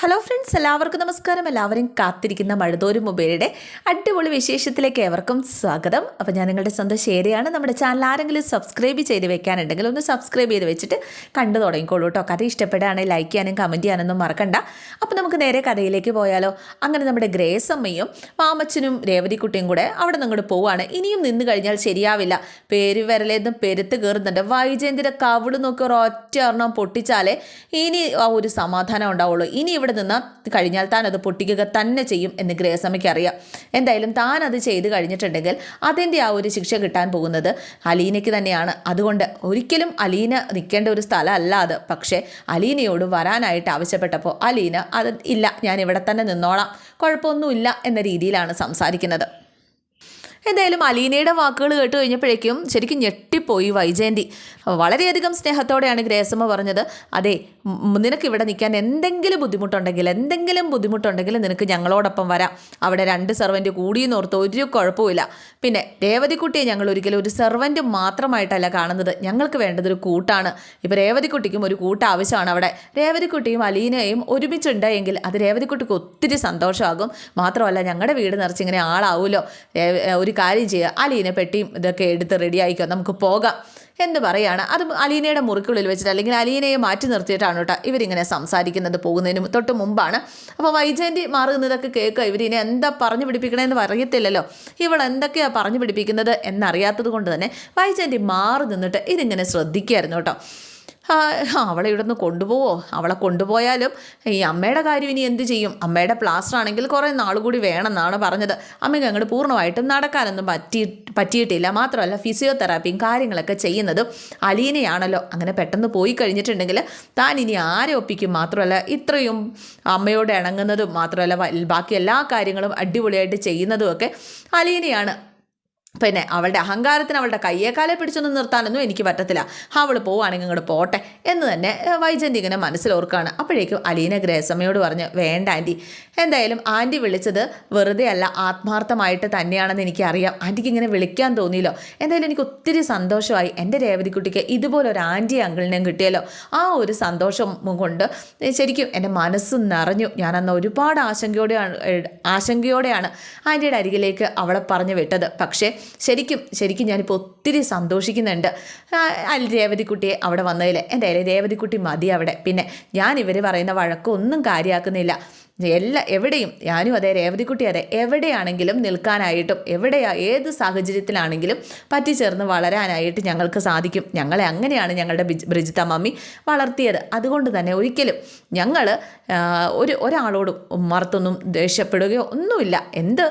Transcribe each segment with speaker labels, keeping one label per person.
Speaker 1: Hello friends എല്ലാവർക്കും നമസ്കാരം. എല്ലാവരും കാത്തിരിക്കുന്ന മഴതോരും മൊബൈലിന്റെ അടിപൊളി വിശേഷത്തിലേക്ക് ഏവർക്കും സ്വാഗതം. അപ്പോൾ ഞാൻ നിങ്ങളുടെ സ്വന്തം ശരിയാണ് നമ്മുടെ ചാനൽ ആരെങ്കിലും സബ്സ്ക്രൈബ് ചെയ്ത് വെക്കാനുണ്ടെങ്കിൽ ഒന്ന് സബ്സ്ക്രൈബ് ചെയ്ത് വെച്ചിട്ട് കണ്ടു തുടങ്ങിക്കോളൂ കേട്ടോ. കഥ ഇഷ്ടപ്പെടുകയാണെങ്കിൽ ലൈക്ക് ചെയ്യാനും കമന്റ് ചെയ്യാനൊന്നും മറക്കണ്ട. അപ്പോൾ നമുക്ക് നേരെ കഥയിലേക്ക് പോയാലോ. അങ്ങനെ നമ്മുടെ ഗ്രേസമ്മയും മാമച്ചനും രേവതിക്കുട്ടിയും കൂടെ അവിടെ നിങ്ങോട്ട് പോവുകയാണ്. ഇനിയും നിന്ന് കഴിഞ്ഞാൽ ശരിയാവില്ല. പേര് വരലേന്നും പെരുത്ത് കയറുന്നുണ്ട്. വൈജയന്തിന്റെ കവിൾ നോക്കി ഒരൊറ്റ എണ്ണം പൊട്ടിച്ചാലേ ഇനി ആ ഒരു സമാധാനം ഉണ്ടാവുള്ളൂ. ഇനി നിന്ന് കഴിഞ്ഞാൽ താൻ അത് പൊട്ടിക്കുക തന്നെ ചെയ്യും എന്ന് ഗ്രേസമ്മയ്ക്ക് അറിയാം. എന്തായാലും താൻ അത് ചെയ്ത് കഴിഞ്ഞിട്ടുണ്ടെങ്കിൽ അതിന്റെ ആ ഒരു ശിക്ഷ കിട്ടാൻ പോകുന്നത് അലീനയ്ക്ക് തന്നെയാണ്. അതുകൊണ്ട് ഒരിക്കലും അലീന നിൽക്കേണ്ട ഒരു സ്ഥലമല്ല അത് പക്ഷേ അലീനയോട് വരാനായിട്ട് ആവശ്യപ്പെട്ടപ്പോൾ അലീന അത് ഇല്ല ഞാൻ ഇവിടെ തന്നെ നിന്നോളാം. കുഴപ്പമൊന്നുമില്ല എന്ന രീതിയിലാണ് സംസാരിക്കുന്നത്. എന്തായാലും അലീനയുടെ വാക്കുകൾ കേട്ട് കഴിഞ്ഞപ്പോഴേക്കും ശരിക്കും ഞെട്ടിപ്പോയി വൈജയന്തി. വളരെയധികം സ്നേഹത്തോടെയാണ് ഗ്രേസമ്മ പറഞ്ഞത്. അതെ നിനക്ക് ഇവിടെ നിൽക്കാൻ എന്തെങ്കിലും ബുദ്ധിമുട്ടുണ്ടെങ്കിൽ എന്തെങ്കിലും ബുദ്ധിമുട്ടുണ്ടെങ്കിൽ നിനക്ക് ഞങ്ങളോടൊപ്പം വരാം. അവിടെ രണ്ട് സെർവന്റ് കൂടിയെന്ന് ഓർത്ത് ഒരു കുഴപ്പമില്ല പിന്നെ രേവതിക്കുട്ടിയെ ഞങ്ങൾ ഒരിക്കലും ഒരു സെർവന്റ് മാത്രമായിട്ടല്ല കാണുന്നത്. ഞങ്ങൾക്ക് വേണ്ടത് ഒരു കൂട്ടാണ്. ഇപ്പോൾ രേവതിക്കുട്ടിക്കും ഒരു കൂട്ട് ആവശ്യമാണ് അവിടെ. രേവതിക്കുട്ടിയും അലീനയും ഒരുമിച്ചുണ്ടെങ്കിൽ അത് രേവതിക്കുട്ടിക്ക് ഒത്തിരി സന്തോഷമാകും. മാത്രമല്ല ഞങ്ങളുടെ വീട് നിറച്ച് ഇങ്ങനെ ആളാവുമല്ലോ ഒരു കാര്യം ചെയ്യുക അലീന പെട്ടിയും ഇതൊക്കെ എടുത്ത് റെഡിയായിക്കോ നമുക്ക് പോകാം. എന്ന് പറയാണ്? അത് അലീനയുടെ മുറിക്കുള്ളിൽ വെച്ചിട്ട് അല്ലെങ്കിൽ അലീനയെ മാറ്റി നിർത്തിയിട്ടാണ് കേട്ടോ ഇവരിങ്ങനെ സംസാരിക്കുന്നത് പോകുന്നതിന് തൊട്ട് മുമ്പാണ്. അപ്പോൾ വൈജയന്തി മാറുന്നതൊക്കെ കേൾക്കുക. ഇവരിനെ എന്താ പറഞ്ഞു പിടിപ്പിക്കണമെന്ന് അറിയത്തില്ലല്ലോ ഇവൾ എന്തൊക്കെയാണ് പറഞ്ഞു പിടിപ്പിക്കുന്നത് എന്നറിയാത്തത് കൊണ്ട് തന്നെ വൈജയന്തി മാറി നിന്നിട്ട് ഇതിങ്ങനെ ശ്രദ്ധിക്കുകയായിരുന്നു കേട്ടോ. അവളെ ഇവിടെ നിന്ന് കൊണ്ടുപോവോ? അവളെ കൊണ്ടുപോയാലും ഈ അമ്മയുടെ കാര്യം ഇനി എന്ത് ചെയ്യും? അമ്മയുടെ പ്ലാസ്റ്റർ ആണെങ്കിൽ കുറേ നാൾ കൂടി വേണമെന്നാണ് പറഞ്ഞത്. അമ്മയ്ക്ക് അങ്ങോട്ട് പൂർണമായിട്ടും നടക്കാനൊന്നും പറ്റി പറ്റിയിട്ടില്ല. മാത്രമല്ല ഫിസിയോതെറാപ്പിയും കാര്യങ്ങളൊക്കെ ചെയ്യുന്നതും അലീനയാണല്ലോ. അങ്ങനെ പെട്ടെന്ന് പോയി കഴിഞ്ഞിട്ടുണ്ടെങ്കിൽ താൻ ഇനി ആരെ ഒപ്പിക്കും? മാത്രമല്ല ഇത്രയും അമ്മയോട് ഇണങ്ങുന്നതും മാത്രമല്ല ബാക്കി എല്ലാ കാര്യങ്ങളും അടിപൊളിയായിട്ട് ചെയ്യുന്നതുമൊക്കെ അലീനയാണ്. പിന്നെ അവളുടെ അഹങ്കാരത്തിന് അവളുടെ കയ്യേക്കാലെ പിടിച്ചൊന്നും നിർത്താനൊന്നും എനിക്ക് പറ്റത്തില്ല. അവൾ പോവുകയാണെങ്കിൽ ഇങ്ങോട്ട് പോട്ടെ എന്ന് തന്നെ വൈജന്തി ഇങ്ങനെ മനസ്സിലോർക്കുകയാണ് അപ്പോഴേക്കും അലീന ഗ്രേസമ്മയോട് പറഞ്ഞ് വേണ്ട ആന്റി എന്തായാലും ആന്റി വിളിച്ചത് വെറുതെ അല്ല ആത്മാർത്ഥമായിട്ട് തന്നെയാണെന്ന് എനിക്കറിയാം. ആന്റിക്ക് ഇങ്ങനെ വിളിക്കാൻ തോന്നിയല്ലോ. എന്തായാലും എനിക്ക് ഒത്തിരി സന്തോഷമായി. എന്റെ രേവതിക്കുട്ടിക്ക് ഇതുപോലെ ഒരു ആന്റി അങ്കിളിനെയും കിട്ടിയല്ലോ. ആ ഒരു സന്തോഷം കൊണ്ട് ശരിക്കും എന്റെ മനസ്സ് നിറഞ്ഞു. ഞാനന്ന് ഒരുപാട് ആശങ്കയോടെയാണ് ആശങ്കയോടെയാണ് ആന്റിയുടെ അരികിലേക്ക് അവളെ പറഞ്ഞു വിട്ടത്. പക്ഷേ ശരിക്കും ശരിക്കും ഞാനിപ്പോൾ ഒത്തിരി സന്തോഷിക്കുന്നുണ്ട്. രേവതിക്കുട്ടിയെ അവിടെ വന്നതിൽ എന്തായാലും രേവതിക്കുട്ടി മതി അവിടെ. പിന്നെ ഞാൻ ഇവർ പറയുന്ന വഴക്കൊന്നും കാര്യമാക്കുന്നില്ല എല്ലാ എവിടെയും ഞാനും അതെ രേവതിക്കുട്ടി അതെ എവിടെയാണെങ്കിലും നിൽക്കാനായിട്ടും എവിടെയാ ഏത് സാഹചര്യത്തിലാണെങ്കിലും പറ്റിച്ചേർന്ന് വളരാനായിട്ട് ഞങ്ങൾക്ക് സാധിക്കും. ഞങ്ങളെ അങ്ങനെയാണ് ഞങ്ങളുടെ ബ്രിജിത്ത മമ്മി വളർത്തിയത്. അതുകൊണ്ട് തന്നെ ഒരിക്കലും ഞങ്ങൾ ഒരു ഒരാളോടും മറത്തൊന്നും ദേഷ്യപ്പെടുകയോ ഒന്നുമില്ല. എന്ത്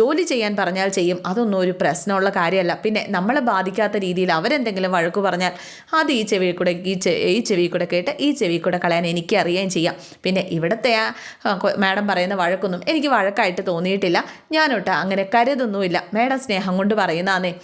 Speaker 1: ജോലി ചെയ്യാൻ പറഞ്ഞാൽ ചെയ്യും അതൊന്നും ഒരു പ്രശ്നമുള്ള കാര്യമല്ല. പിന്നെ നമ്മളെ ബാധിക്കാത്ത രീതിയിൽ അവരെന്തെങ്കിലും വഴക്ക് പറഞ്ഞാൽ അത് ഈ ചെവിയിൽ കൂടെ ഈ ചെവിയിൽ കൂടെ കേട്ട് ഈ ചെവിയിൽ കൂടെ കളയാൻ എനിക്ക് അറിയുകയും ചെയ്യാം. പിന്നെ ഇവിടുത്തെ മാഡം പറയുന്ന വഴക്കൊന്നും എനിക്ക് വഴക്കായിട്ട് തോന്നിയിട്ടില്ല. ഞാനൊട്ട് അങ്ങനെ കരുതൊന്നുമില്ല. മാഡം സ്നേഹം കൊണ്ട് പറയുന്നതാന്നേ.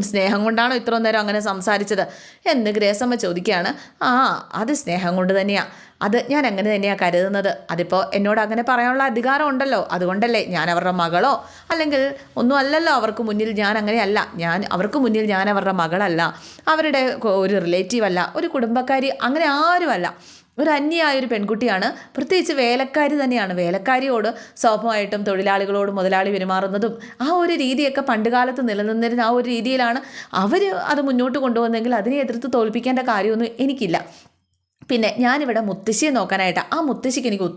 Speaker 1: സ്നേഹം കൊണ്ടാണോ ഇത്രയും നേരം അങ്ങനെ സംസാരിച്ചത്? എന്ന് ഗ്രേസമ്മ ചോദിക്കുകയാണ്. ആ അത് സ്നേഹം കൊണ്ട് തന്നെയാണ് അത് ഞാൻ അങ്ങനെ തന്നെയാണ് കരുതുന്നത്. അതിപ്പോൾ എന്നോട് അങ്ങനെ പറയാനുള്ള അധികാരം ഉണ്ടല്ലോ. അതുകൊണ്ടല്ലേ ഞാൻ അവരുടെ മകളോ? അല്ലെങ്കിൽ ഒന്നും അല്ലല്ലോ അവർക്ക് മുന്നിൽ ഞാൻ അങ്ങനെയല്ല. ഞാൻ അവർക്ക് മുന്നിൽ ഞാൻ അവരുടെ മകളല്ല. അവരുടെ ഒരു റിലേറ്റീവ് അല്ല. ഒരു കുടുംബക്കാരി അങ്ങനെ ആരുമല്ല. ഒരു അന്യായ ഒരു പെൺകുട്ടിയാണ്. പ്രത്യേകിച്ച് വേലക്കാരി തന്നെയാണ്. വേലക്കാരിയോട് സ്വാഭാവികമായിട്ടും തൊഴിലാളികളോട് മുതലാളി പെരുമാറുന്നതും ആ ഒരു രീതിയൊക്കെ പണ്ടുകാലത്ത് നിലനിന്നിരുന്ന ആ ഒരു രീതിയിലാണ് അവർ അത് മുന്നോട്ട് കൊണ്ടുവന്നെങ്കിൽ അതിനെ എതിർത്ത് തോൽപ്പിക്കേണ്ട കാര്യമൊന്നും എനിക്കില്ല. പിന്നെ ഞാനിവിടെ മുത്തശ്ശിയെ നോക്കാനായിട്ട് ആ മുത്തശ്ശിക്ക് എനിക്ക്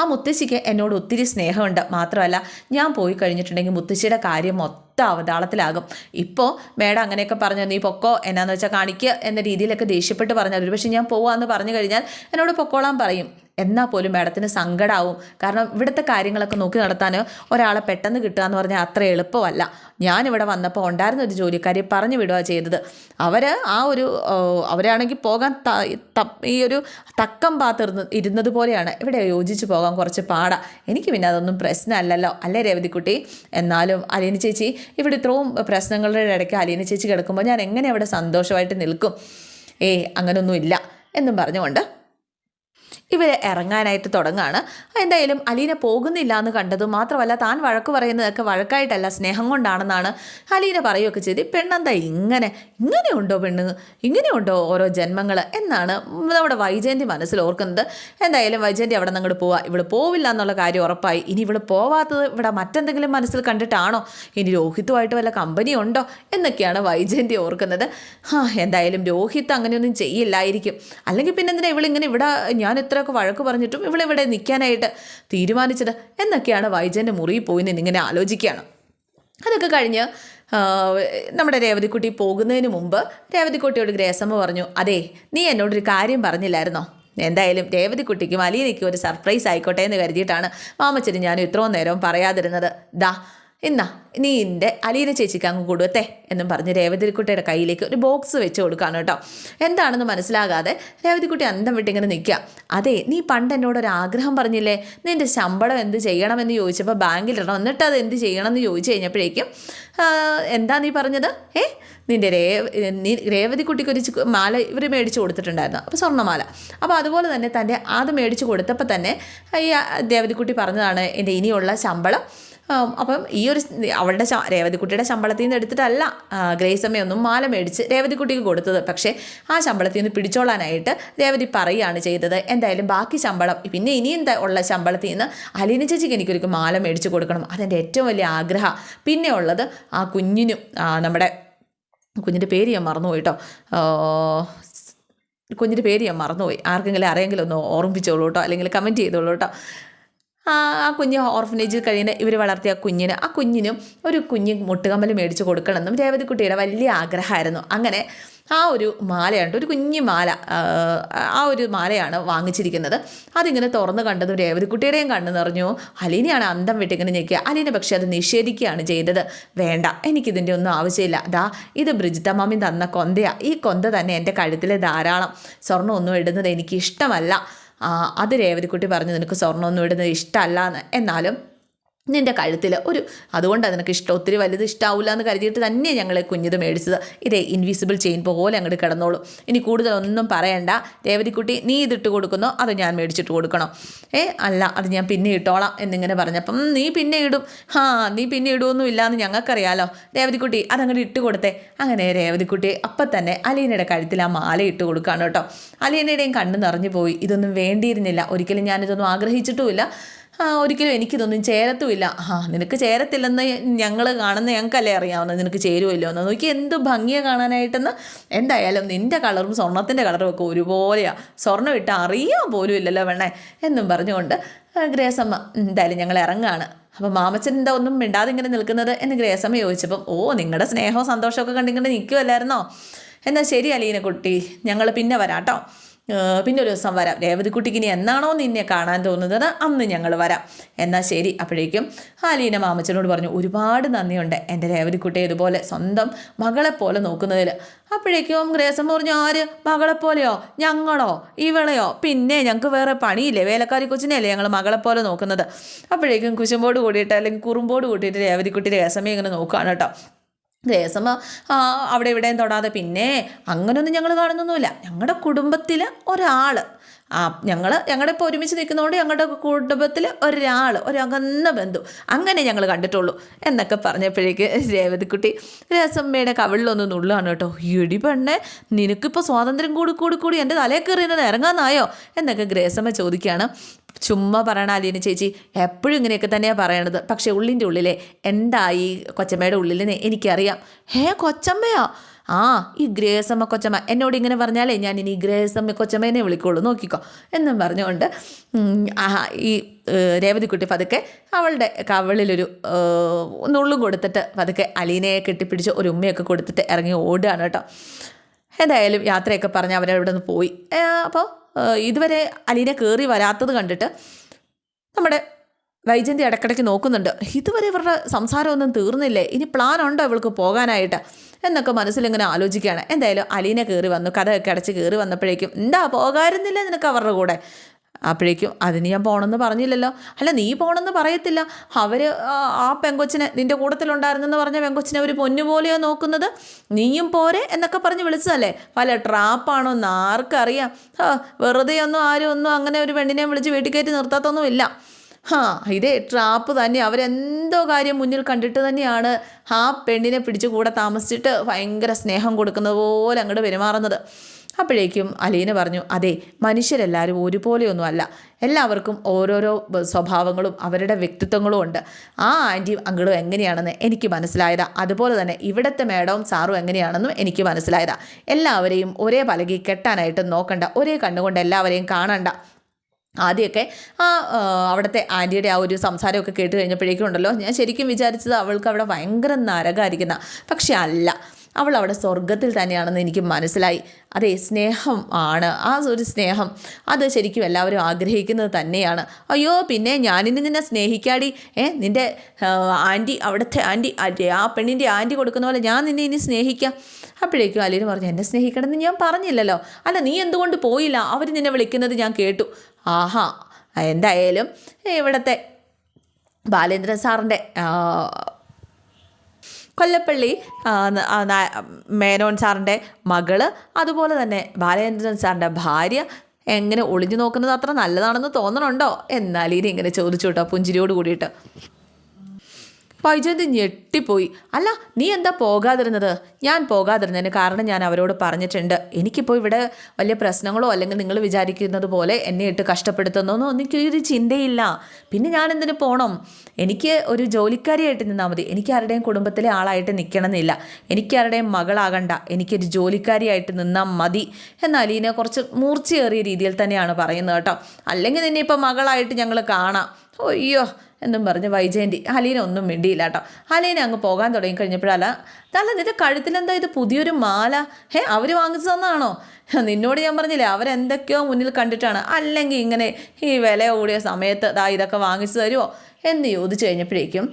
Speaker 1: ആ മുത്തശ്ശിക്ക് എന്നോട് ഒത്തിരി സ്നേഹമുണ്ട്. മാത്രമല്ല ഞാൻ പോയി കഴിഞ്ഞിട്ടുണ്ടെങ്കിൽ മുത്തശ്ശിയുടെ കാര്യം മൊത്തം അവതാളത്തിലാകും ഇപ്പോൾ മേഡം അങ്ങനെയൊക്കെ പറഞ്ഞു നീ പൊക്കോ എന്നാന്ന് വെച്ചാൽ കാണിക്കുക എന്ന രീതിയിലൊക്കെ ദേഷ്യപ്പെട്ട് പറഞ്ഞാൽ ഒരുപക്ഷെ ഞാൻ പോവാന്ന് പറഞ്ഞു കഴിഞ്ഞാൽ എന്നോട് പൊക്കോളാൻ പറയും. എന്നാൽ പോലും മാഡത്തിന് സങ്കടമാവും കാരണം ഇവിടുത്തെ കാര്യങ്ങളൊക്കെ നോക്കി നടത്താൻ ഒരാളെ പെട്ടെന്ന് കിട്ടുക എന്ന് പറഞ്ഞാൽ അത്ര എളുപ്പമല്ല. ഞാനിവിടെ വന്നപ്പോൾ ഉണ്ടായിരുന്ന ഒരു ജോലിക്കാരി പറഞ്ഞു വിടുക ചെയ്തത്. അവർ ആ ഒരു അവരാണെങ്കിൽ പോകാൻ ഈ ഒരു തക്കം പാത്തിരുന്ന് ഇരുന്നത് പോലെയാണ്. ഇവിടെ യോജിച്ച് പോകാൻ കുറച്ച് പാടാ. എനിക്ക് പിന്നെ അതൊന്നും പ്രശ്നമല്ലല്ലോ. അല്ലേ രേവതിക്കുട്ടി? എന്നാലും അലീന ചേച്ചി ഇവിടെ ഇത്രയും പ്രശ്നങ്ങളുടെ ഇടയ്ക്ക് അലീന ചേച്ചി കിടക്കുമ്പോൾ ഞാൻ എങ്ങനെ അവിടെ സന്തോഷമായിട്ട് നിൽക്കും? ഏ അങ്ങനൊന്നുമില്ല എന്നും പറഞ്ഞുകൊണ്ട് ഇവർ ഇറങ്ങാനായിട്ട് തുടങ്ങുകയാണ് എന്തായാലും അലീന പോകുന്നില്ല എന്ന് കണ്ടതും മാത്രമല്ല താൻ വഴക്ക് പറയുന്നതൊക്കെ വഴക്കായിട്ടല്ല സ്നേഹം കൊണ്ടാണെന്നാണ് അലീന പറയുകയൊക്കെ ചെയ്ത് "ഈ പെണ്ണെന്താ ഇങ്ങനെ? ഇങ്ങനെയുണ്ടോ പെണ്ണ്? ഇങ്ങനെയുണ്ടോ ഓരോ ജന്മങ്ങൾ എന്നാണ് നമ്മുടെ വൈജയന്തി മനസ്സിൽ ഓർക്കുന്നത്. എന്തായാലും വൈജയന്തി അവിടെ നിന്ന് അങ്ങോട്ട് പോവാ. ഇവിടെ പോവില്ല എന്നുള്ള കാര്യം ഉറപ്പായി. ഇനി ഇവിടെ പോവാത്തത് ഇവിടെ മറ്റെന്തെങ്കിലും മനസ്സിൽ കണ്ടിട്ടാണോ? ഇനി രോഹിത്തുമായിട്ട് വല്ല കമ്പനി ഉണ്ടോ? എന്നൊക്കെയാണ് വൈജയന്തി ഓർക്കുന്നത്. എന്തായാലും രോഹിത്ത് അങ്ങനെയൊന്നും ചെയ്യില്ലായിരിക്കും. അല്ലെങ്കിൽ പിന്നെന്തിനാ ഇവളിങ്ങനെ ഇവിടെ ഞാൻ ഇത്രയൊക്കെ വഴക്ക് പറഞ്ഞിട്ടും ഇവളിവിടെ നിൽക്കാനായിട്ട് തീരുമാനിച്ചത്. എന്നൊക്കെയാണ് വൈജന്റെ മുറിയിൽ പോയി നിന്നിങ്ങനെ ആലോചിക്കുകയാണ്. അതൊക്കെ കഴിഞ്ഞ് നമ്മുടെ രേവതിക്കുട്ടി പോകുന്നതിന് മുമ്പ് രേവതിക്കുട്ടിയോട് ഗ്രേസമ്മ പറഞ്ഞു അതെ നീ എന്നോടൊരു കാര്യം പറഞ്ഞില്ലായിരുന്നോ? എന്തായാലും രേവതിക്കുട്ടിക്കും അലീനയ്ക്കും ഒരു സർപ്രൈസ് ആയിക്കോട്ടെ എന്ന് കരുതിയിട്ടാണ് മാമച്ചിന് ഞാൻ ഇത്രയും നേരവും പറയാതിരുന്നത്. ദാ ഇന്നാ നീ എന്റെ അലീന ചേച്ചിക്ക് അങ്ങ് കൊടുത്തേ എന്നും പറഞ്ഞ് രേവതിക്കുട്ടിയുടെ കയ്യിലേക്ക് ഒരു ബോക്സ് വെച്ച് കൊടുക്കാണ് കേട്ടോ. എന്താണെന്ന് മനസ്സിലാകാതെ രേവതിക്കുട്ടി അന്തം വിട്ടിങ്ങനെ നിൽക്കുക. അതെ നീ പണ്ട് എന്നോട് ഒരു ആഗ്രഹം പറഞ്ഞില്ലേ? നിന്റെ ശമ്പളം എന്ത് ചെയ്യണമെന്ന് ചോദിച്ചപ്പോൾ ബാങ്കിലിടണം. എന്നിട്ട് അത് എന്ത് ചെയ്യണം എന്ന് ചോദിച്ചു കഴിഞ്ഞപ്പോഴേക്കും എന്താ നീ പറഞ്ഞത്? ഏ നിന്റെ രേ നീ രേവതിക്കുട്ടിക്ക് ഒരു മാല ഇവർ മേടിച്ച് കൊടുത്തിട്ടുണ്ടായിരുന്നു. അപ്പോൾ സ്വർണമാല. അപ്പോൾ അതുപോലെ തന്നെ തന്റെ അത് മേടിച്ച് കൊടുത്തപ്പോൾ തന്നെ ഈ രേവതിക്കുട്ടി പറഞ്ഞതാണ് എന്റെ ഇനിയുള്ള ശമ്പളം അപ്പം ഈ ഒരു അവളുടെ രേവതിക്കുട്ടിയുടെ ശമ്പളത്തിൽ നിന്ന് എടുത്തിട്ടല്ല ഗ്രേസമ്മയൊന്നും മാല മേടിച്ച് രേവതിക്കുട്ടിക്ക് കൊടുത്തത്. പക്ഷേ ആ ശമ്പളത്തിൽ നിന്ന് പിടിച്ചോളാനായിട്ട് രേവതി പറയുകയാണ് ചെയ്തത്. എന്തായാലും ബാക്കി ശമ്പളം പിന്നെ ഇനിയും ഉള്ള ശമ്പളത്തിൽ നിന്ന് അലീന ചേച്ചിക്ക് എനിക്കൊരു മാല മേടിച്ച് കൊടുക്കണം. അതെന്റെ ഏറ്റവും വലിയ ആഗ്രഹം. പിന്നെ ഉള്ളത് ആ കുഞ്ഞിനും നമ്മുടെ കുഞ്ഞിന്റെ പേര് ഞാൻ മറന്നുപോയി കേട്ടോ കുഞ്ഞിന്റെ പേര് ഞാൻ മറന്നുപോയി. ആർക്കെങ്കിലും അറിയെങ്കിലും ഒന്ന് ഓർമ്മിപ്പിച്ചോളൂ കേട്ടോ അല്ലെങ്കിൽ കമന്റ് ചെയ്തോളൂ കേട്ടോ ആ കുഞ്ഞ് ഓർഫനേജിൽ കഴിയുന്ന ഇവർ വളർത്തിയ കുഞ്ഞിന് ആ കുഞ്ഞിനും ഒരു കുഞ്ഞ് മുട്ടുകമ്മൽ മേടിച്ച് കൊടുക്കണമെന്നും രേവതിക്കുട്ടിയുടെ വലിയ ആഗ്രഹമായിരുന്നു. അങ്ങനെ ആ ഒരു മാലയുണ്ട് ഒരു കുഞ്ഞു മാല ആ, ഒരു മാലയാണ് വാങ്ങിച്ചിരിക്കുന്നത്. അതിങ്ങനെ തുറന്ന് കണ്ടതും രേവതിക്കുട്ടിയുടെയും കണ്ണു നിറഞ്ഞു. അലീനയാണ് അന്തം വിട്ടിങ്ങനെ ഞെക്കുക അലീന പക്ഷെ അത് നിഷേധിക്കുകയാണ് ചെയ്തത്. വേണ്ട എനിക്കിതിന്റെ ഒന്നും ആവശ്യമില്ല. ദാ ഇത് ബ്രിജിത്ത മാമി തന്ന കൊന്തയാണ് ഈ കൊന്ത തന്നെ എന്റെ കഴുത്തിൽ ധാരാളം സ്വർണം ഒന്നും ഇടുന്നത് എനിക്ക് ഇഷ്ടമല്ല. ആ, അത് രേവതിക്കുട്ടി പറഞ്ഞു നിനക്ക് സ്വർണമൊന്നും ഇടുന്നത് ഇഷ്ടമല്ല എന്ന് എന്നാലും നിന്റെ കഴുത്തിൽ ഒരു അതുകൊണ്ടാണ് നിനക്ക് ഇഷ്ടം ഒത്തിരി വലുത് ഇഷ്ടാവില്ല എന്ന് കരുതിയിട്ട് തന്നെ ഞങ്ങൾ കുഞ്ഞിത് മേടിച്ചത്. ഇതേ ഇൻവിസിബിൾ ചെയിൻ പോലെ അങ്ങോട്ട് കിടന്നോളൂ. ഇനി കൂടുതലൊന്നും പറയണ്ട. രേവതിക്കുട്ടി നീ ഇതിട്ട് കൊടുക്കുന്നോ? അത് ഞാൻ മേടിച്ചിട്ട് കൊടുക്കണോ. ഏ അല്ല അത് ഞാൻ പിന്നെ ഇട്ടോളാം എന്നിങ്ങനെ പറഞ്ഞപ്പം "ഉം, നീ പിന്നെ ഇടും. ഹാ നീ പിന്നെ ഇടുമൊന്നും ഇല്ലാന്ന് ഞങ്ങൾക്കറിയാലോ. രേവതിക്കുട്ടി അതങ്ങോട്ട് ഇട്ട് കൊടുത്തേ. അങ്ങനെ രേവതിക്കുട്ടി അപ്പം തന്നെ അലീനയുടെ കഴുത്തിൽ ആ മാല ഇട്ട് കൊടുക്കുകയാണ് കേട്ടോ. അലീനയുടെയും കണ്ണ് നിറഞ്ഞു പോയി. ഇതൊന്നും വേണ്ടിയിരുന്നില്ല. ഒരിക്കലും ഞാനിതൊന്നും ആഗ്രഹിച്ചിട്ടുമില്ല. ഒരിക്കലും എനിക്കിതൊന്നും ചേരത്തുമില്ല. ആ നിനക്ക് ചേരത്തില്ലെന്ന് ഞങ്ങൾ കാണുന്ന ഞങ്ങൾക്കല്ലേ അറിയാവുന്നത്? നിനക്ക് ചേരുമല്ലോ എന്ന്. നോക്കി എന്ത് ഭംഗിയാണ് കാണാനായിട്ടെന്ന്. എന്തായാലും നിന്റെ കളറും സ്വർണത്തിന്റെ കളറും ഒക്കെ ഒരുപോലെയാണ് സ്വർണം ഇട്ട് അറിയാൻ പോലും ഇല്ലല്ലോ വേണേ എന്നും പറഞ്ഞുകൊണ്ട് ആ, ഗ്രേസമ്മ എന്തായാലും ഞങ്ങൾ ഇറങ്ങാണ്. അപ്പോൾ മാമച്ചൻ എന്താ ഒന്നും മിണ്ടാതെ ഇങ്ങനെ നിൽക്കുന്നത്? എന്ന് ഗ്രേസമ്മ ചോദിച്ചപ്പം ഓ നിങ്ങളുടെ സ്നേഹവും സന്തോഷമൊക്കെ കണ്ടിങ്ങനെ നിൽക്കുമല്ലായിരുന്നോ എന്നാൽ ശരി അലീന കുട്ടി ഞങ്ങൾ പിന്നെ വരാട്ടോ. പിന്നെ ഒരു ദിവസം വരാം. രേവതിക്കുട്ടിക്ക് ഇനി എന്നാണോ നിന്നെ കാണാൻ തോന്നുന്നത്? അന്ന് ഞങ്ങൾ വരാം. എന്നാൽ ശരി. അപ്പോഴേക്കും ആലീന മാമച്ചനോട് പറഞ്ഞു ഒരുപാട് നന്ദിയുണ്ട് എന്റെ രേവതിക്കുട്ടിയെ ഇതുപോലെ സ്വന്തം മകളെപ്പോലെ നോക്കുന്നതിൽ. അപ്പോഴേക്കും ഗ്രേസം പറഞ്ഞു ആര്? മകളെപ്പോലെയോ ഞങ്ങളോ? ഇവളെയോ? പിന്നെ ഞങ്ങൾക്ക് വേറെ പണിയില്ലേ? വേലക്കാരി കൊച്ചിനെയല്ലേ ഞങ്ങൾ മകളെപ്പോലെ നോക്കുന്നത്? അപ്പോഴേക്കും കുശുമ്പോട് കൂടിയിട്ട് അല്ലെങ്കിൽ കുറുമ്പോട് കൂട്ടിയിട്ട് രേവതിക്കുട്ടി രേസമേ ഇങ്ങനെ നോക്കുകയാണ് കേട്ടോ. ആ, അവിടെ ഇവിടെയും തൊടാതെ പിന്നെ അങ്ങനെയൊന്നും ഞങ്ങൾ കാണുന്നൊന്നുമില്ല. ഞങ്ങളുടെ കുടുംബത്തിൽ ഒരാൾ ആ ഞങ്ങൾ ഞങ്ങളുടെ ഇപ്പോൾ ഒരുമിച്ച് നിൽക്കുന്നതുകൊണ്ട് ഞങ്ങളുടെ കുടുംബത്തിൽ ഒരാൾ ഒരകന്ന ബന്ധു. അങ്ങനെ ഞങ്ങൾ കണ്ടിട്ടുള്ളൂ. എന്നൊക്കെ പറഞ്ഞപ്പോഴേക്ക് രേവതിക്കുട്ടി രസമ്മയുടെ കവിളിലൊന്ന് നുള്ളാണ് കേട്ടോ. ഇടി പെണ്ണെ നിനക്കിപ്പോൾ സ്വാതന്ത്ര്യം കൂടി കൂടി കൂടി എന്റെ തലയിൽ കയറിയത് ഇറങ്ങാന്നായോ? എന്നൊക്കെ ഗ്രേസമ്മ ചോദിക്കുകയാണ്. ചുമ്മാ പറയണ അലീന ചേച്ചി എപ്പോഴും ഇങ്ങനെയൊക്കെ തന്നെയാണ് പറയണത്. പക്ഷേ ഉള്ളിന്റെ ഉള്ളിലെ എന്തായി കൊച്ചമ്മയുടെ ഉള്ളിലെന്ന് എനിക്കറിയാം. ഹേ കൊച്ചമ്മയോ? ആ ഈ ഗ്രേസമ്മ കൊച്ചമ്മ. എന്നോട് ഇങ്ങനെ പറഞ്ഞാലേ ഞാൻ ഇനി ഗ്രേസമ്മ കൊച്ചമ്മേനെ വിളിക്കുള്ളൂ. നോക്കിക്കോ. എന്നും പറഞ്ഞുകൊണ്ട് ആഹാ ഈ രേവതിക്കുട്ടി പതുക്കെ അവളുടെ കവളിലൊരു നുള്ളും കൊടുത്തിട്ട് പതുക്കെ അലീനയെ കെട്ടിപ്പിടിച്ച് ഒരു ഉമ്മയൊക്കെ കൊടുത്തിട്ട് ഇറങ്ങി ഓടുകയാണ് കേട്ടോ. എന്തായാലും യാത്രയൊക്കെ പറഞ്ഞ് അവരവിടെ നിന്ന് പോയി അപ്പോൾ ഇതുവരെ അലീന കയറി വരാത്തത് കണ്ടിട്ട് നമ്മുടെ വൈജന്തി ഇടയ്ക്കിടയ്ക്ക് നോക്കുന്നുണ്ട്. ഇതുവരെ ഇവരുടെ സംസാരമൊന്നും തീർന്നില്ലേ? ഇനി പ്ലാൻ ഉണ്ടോ ഇവൾക്ക് പോകാനായിട്ട്? എന്നൊക്കെ മനസ്സിലിങ്ങനെ ആലോചിക്കുകയാണ്. എന്തായാലും അലീന കയറി വന്നു. കഥയൊക്കെ അടച്ച് കയറി വന്നപ്പോഴേക്കും എന്താ പോകാരുന്നില്ല നിനക്ക് അവരുടെ കൂടെ? അപ്പോഴേക്കും അതിന് ഞാൻ പോകണമെന്ന് പറഞ്ഞില്ലല്ലോ. അല്ല നീ പോകണമെന്ന് പറയത്തില്ല. അവർ ആ പെങ്കൊച്ചിനെ നിന്റെ കൂട്ടത്തിലുണ്ടായിരുന്നെന്ന് പറഞ്ഞ പെങ്കൊച്ചിനെ ഒരു പൊന്നുപോലെയോ നോക്കുന്നത്. നീയും പോരെ എന്നൊക്കെ പറഞ്ഞ് വിളിച്ചതല്ലേ? പല ട്രാപ്പാണോ എന്ന് ആർക്കറിയാം. വെറുതെ ഒന്നും ആരും ഒന്നും അങ്ങനെ ഒരു പെണ്ണിനെ വിളിച്ച് വീട്ടിൽ കയറ്റി നിർത്താത്തൊന്നുമില്ല. ഹാ ഇതേ ട്രാപ്പ് തന്നെ. അവരെന്തോ കാര്യം മുന്നിൽ കണ്ടിട്ട് തന്നെയാണ് ആ പെണ്ണിനെ പിടിച്ച് കൂടെ താമസിച്ചിട്ട് ഭയങ്കര സ്നേഹം കൊടുക്കുന്നത് പോലെ അങ്ങോട്ട് പെരുമാറുന്നത്. അപ്പോഴേക്കും അലീന പറഞ്ഞു അതെ മനുഷ്യരെല്ലാവരും ഒരുപോലെയൊന്നും അല്ല എല്ലാവർക്കും ഓരോരോ സ്വഭാവങ്ങളും അവരുടെ വ്യക്തിത്വങ്ങളും ഉണ്ട്. ആ ആന്റിയും അങ്കിളും എങ്ങനെയാണെന്ന് എനിക്ക് മനസ്സിലായതാ. അതുപോലെ തന്നെ ഇവിടുത്തെ മേഡവും സാറും എങ്ങനെയാണെന്നും എനിക്ക് മനസ്സിലായതാ. എല്ലാവരെയും ഒരേ പലകി കെട്ടാനായിട്ട് നോക്കണ്ട. ഒരേ കണ്ണുകൊണ്ട് എല്ലാവരെയും കാണണ്ട. ആദ്യമൊക്കെ ആ അവിടുത്തെ ആന്റിയുടെ ആ ഒരു സംസാരമൊക്കെ കേട്ട് കഴിഞ്ഞപ്പോഴേക്കും ഉണ്ടല്ലോ ഞാൻ ശരിക്കും വിചാരിച്ചത് അവൾക്ക് അവിടെ ഭയങ്കര നരകമായിരിക്കുന്ന പക്ഷെ അല്ല. അവൾ അവിടെ സ്വർഗത്തിൽ തന്നെയാണെന്ന് എനിക്ക് മനസ്സിലായി. അതെ സ്നേഹം ആണ്. ആ ഒരു സ്നേഹം. അത് ശരിക്കും എല്ലാവരും ആഗ്രഹിക്കുന്നത് തന്നെയാണ്. അയ്യോ പിന്നെ ഞാനിനി നിന്നെ സ്നേഹിക്കാടി. ഏ നിന്റെ ആന്റി അവിടുത്തെ ആന്റി ആ പെണ്ണിന്റെ ആന്റി കൊടുക്കുന്ന പോലെ ഞാൻ നിന്നെ ഇനി സ്നേഹിക്കാം. അപ്പോഴേക്കും അലീന പറഞ്ഞു എന്നെ സ്നേഹിക്കണമെന്ന് ഞാൻ പറഞ്ഞില്ലല്ലോ. അല്ല നീ എന്തുകൊണ്ട് പോയില്ല? അവർ നിന്നെ വിളിക്കുന്നത് ഞാൻ കേട്ടു. ആഹാ എന്തായാലും ഇവിടുത്തെ ബാലേന്ദ്രൻ സാറിന്റെ കൊല്ലപ്പള്ളി മേനോൻ സാറിന്റെ മകൾ അതുപോലെ തന്നെ ബാലചന്ദ്രൻ സാറിന്റെ ഭാര്യ എങ്ങനെ ഒളിഞ്ഞു നോക്കുന്നത് അത്ര നല്ലതാണെന്ന് തോന്നണുണ്ടോ? എന്നാൽ ഇങ്ങനെ ചോദിച്ചു കേട്ടോ പുഞ്ചിരിയോട് കൂടിയിട്ട്. വൈജയന്തി ഞെട്ടിപ്പോയി. അല്ല നീ എന്താ പോകാതിരുന്നത്? ഞാൻ പോകാതിരുന്നതിന് കാരണം ഞാൻ അവരോട് പറഞ്ഞിട്ടുണ്ട്. എനിക്കിപ്പോൾ ഇവിടെ വലിയ പ്രശ്നങ്ങളോ അല്ലെങ്കിൽ നിങ്ങൾ വിചാരിക്കുന്നത് പോലെ എന്നെ ഇട്ട് കഷ്ടപ്പെടുത്തുന്നോ എനിക്കൊരു ചിന്തയില്ല. പിന്നെ ഞാൻ എന്തിനു പോകണം എനിക്ക് ഒരു ജോലിക്കാരിയായിട്ട് നിന്നാൽ മതി. എനിക്ക് ആരുടെയും കുടുംബത്തിലെ ആളായിട്ട് നിൽക്കണമെന്നില്ല എനിക്ക് ആരുടെയും മകളാകണ്ട. എനിക്കൊരു ജോലിക്കാരിയായിട്ട് നിന്നാൽ മതി. എന്നാൽ അലീനെ കുറച്ച് മൂർച്ചയേറിയ രീതിയിൽ തന്നെയാണ് പറയുന്നത് കേട്ടോ. അല്ലെങ്കിൽ നിന്നെ ഇപ്പോൾ മകളായിട്ട് ഞങ്ങൾ കാണാം. അയ്യോ എന്നും പറഞ്ഞ് വൈജയന്തി. ഹലീന ഒന്നും മിണ്ടിയില്ല കേട്ടോ. അലീന അങ്ങ് പോകാൻ തുടങ്ങി കഴിഞ്ഞപ്പോഴല്ല തല നിന്റെ കഴുത്തിലെന്താ ഇത് പുതിയൊരു മാല? ഹേ അവർ വാങ്ങിച്ചു തന്നാണോ? നിന്നോട് ഞാൻ പറഞ്ഞില്ലേ അവരെന്തൊക്കെയോ മുന്നിൽ കണ്ടിട്ടാണ്. അല്ലെങ്കിൽ ഇങ്ങനെ ഈ വില കൂടിയ സമയത്ത് ദാ ഇതൊക്കെ വാങ്ങിച്ചു തരുമോ എന്ന് ചോദിച്ചു കഴിഞ്ഞപ്പോഴേക്കും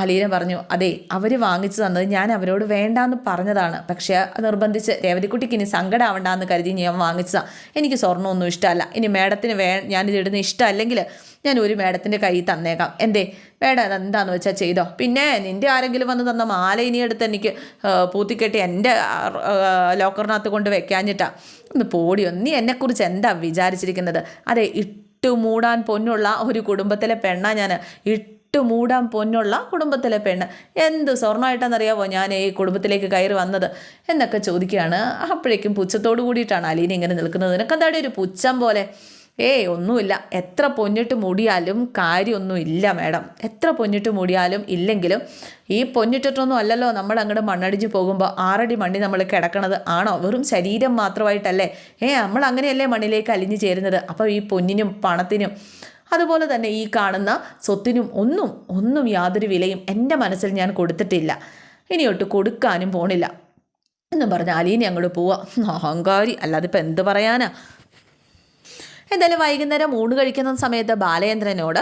Speaker 1: അലീന പറഞ്ഞു അതെ അവർ വാങ്ങിച്ചു തന്നത് ഞാൻ അവരോട് വേണ്ടാന്ന് പറഞ്ഞതാണ്. പക്ഷേ നിർബന്ധിച്ച് രേവതിക്കുട്ടിക്ക് ഇനി സങ്കടമാവണ്ടെന്ന് കരുതി ഞാൻ വാങ്ങിച്ചതാണ് എനിക്ക് സ്വർണമൊന്നും ഇഷ്ടമല്ല. ഇനി മേഡത്തിന് വേ ഞാനിത് ഇടുന്ന ഇഷ്ടമല്ലെങ്കിൽ ഞാൻ ഒരു മേഡത്തിന്റെ കൈ തന്നേക്കാം. എന്തേ? മേഡം എന്താണെന്ന് വെച്ചാൽ ചെയ്തോ? പിന്നെ നിന്റെ ആരെങ്കിലും വന്ന് തന്ന മാല ഇനി എടുത്ത് എനിക്ക് പൂത്തിക്കെട്ടി എന്റെ ലോക്കറിനകത്ത് കൊണ്ട് വെക്കാഞ്ഞിട്ടാ. ഒന്ന് പോടിയോ നീ എന്നെക്കുറിച്ച് എന്താ വിചാരിച്ചിരിക്കുന്നത്? അതെ മൂടാൻ പൊന്നുള്ള ഒരു കുടുംബത്തിലെ പെണ്ണാ ഞാൻ ഇട്ടു മൂടാൻ പൊന്നുള്ള കുടുംബത്തിലെ പെണ്ണ്. എന്ത് സ്വർണമായിട്ടെന്നറിയാവോ ഞാൻ ഈ കുടുംബത്തിലേക്ക് കയറി വന്നത്? എന്നൊക്കെ ചോദിക്കുകയാണ്. അപ്പോഴേക്കും പുച്ഛത്തോടു കൂടിയിട്ടാണ് അലീന ഇങ്ങനെ നിൽക്കുന്നത്. നിനക്കെന്താടി ഒരു പുച്ഛം പോലെ? ഏയ് ഒന്നുമില്ല. എത്ര പൊന്നിട്ട് മൂടിയാലും കാര്യമൊന്നുമില്ല മാഡം. എത്ര പൊന്നിട്ട് മുടിയാലും ഇല്ലെങ്കിലും ഈ പൊന്നിട്ടിട്ടൊന്നും അല്ലല്ലോ നമ്മൾ അങ്ങോട്ട് മണ്ണടിച്ച് പോകുമ്പോൾ ആറടി മണ്ണി നമ്മൾ കിടക്കണത്. ആണോ? വെറും ശരീരം മാത്രമായിട്ടല്ലേ? ഏ നമ്മൾ അങ്ങനെയല്ലേ മണ്ണിലേക്ക് അലിഞ്ഞു ചേരുന്നത്? അപ്പോൾ ഈ പൊന്നിനും പണത്തിനും അതുപോലെ തന്നെ ഈ കാണുന്ന സ്വത്തിനും ഒന്നും ഒന്നും യാതൊരു വിലയും എന്റെ മനസ്സിൽ ഞാൻ കൊടുത്തിട്ടില്ല. ഇനിയൊട്ട് കൊടുക്കാനും പോണില്ല. എന്നും പറഞ്ഞ് അലീനെ അങ്ങോട്ട് പോവാം. അഹങ്കാരി. അല്ലാതെ ഇപ്പം എന്ത് പറയാനാ? എന്തായാലും വൈകുന്നേരം ഊണ് കഴിക്കുന്ന സമയത്ത് ബാലചന്ദ്രനോട്